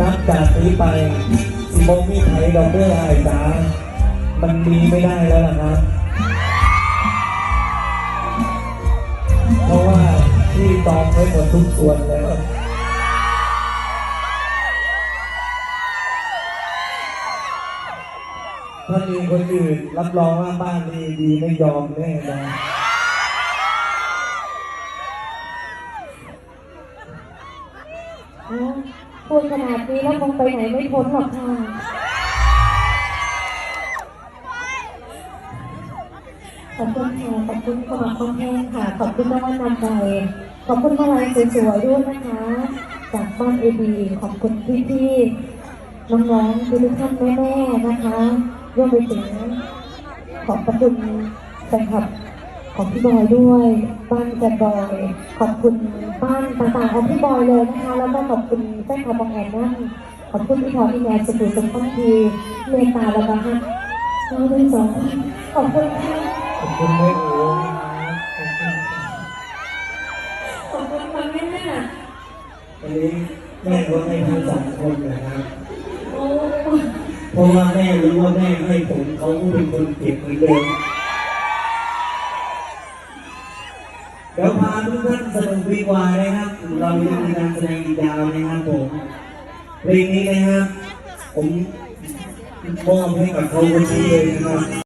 สิบงมีไทยดอกเบี้ยไอ้จ้ามันมีไม่ได้แล้วนะครับ เพราะว่าพี่ตองไว้หมดทุกส่วนแล้วถ้ามีคนอื่นรับรองว่าบ้านนี้ดีไม่ยอมแน่นอนอ๋อ พูดขนาดนี้แล้วคงไปไหนไม่พ้นหรอกค่ะ ขอบคุณค่ะ ขอบคุณสมัครคอมแพงค่ะ ขอบคุณน้องวันนำใจขอบคุณมาลัยสวยๆด้วยนะคะ จากบ้านเอบีขอบคุณพี่ๆน้องๆทุกท่านแม่ๆนะคะรวมไปถึงขอบพระคุณแฟนคลับ ของพี่บอยด้วยบ้านแฟนบอยขอบคุณบ้านต่างๆของพี่บอยเลยนะคะแล้วก็ขอบคุณแฟนคลับบางแอนนั่นขอบคุณพี่พอพี่แนนสุขุมสมพันธ์ทีเมตตาและบาฮักเราทั้งสองคนขอบคุณค่ะขอบคุณแม่โอ้นะครับขอบคุณขอบคุณค่ะแม่วันนี้แม่ก็ให้ทั้งสองคนนะครับโอ้เพราะว่าแม่รู้ว่าแม่ให้ผมเขาก็เป็นคนเก็บเหมือนเดิม เดี๋ยวพาทุกท่านสนุกดีกว่านะครับ เรายังมีการแสดงอีกยาวนะครับผมเพลงนี้นะครับผมมอบให้กับเขาวันนี้เลยนะครับ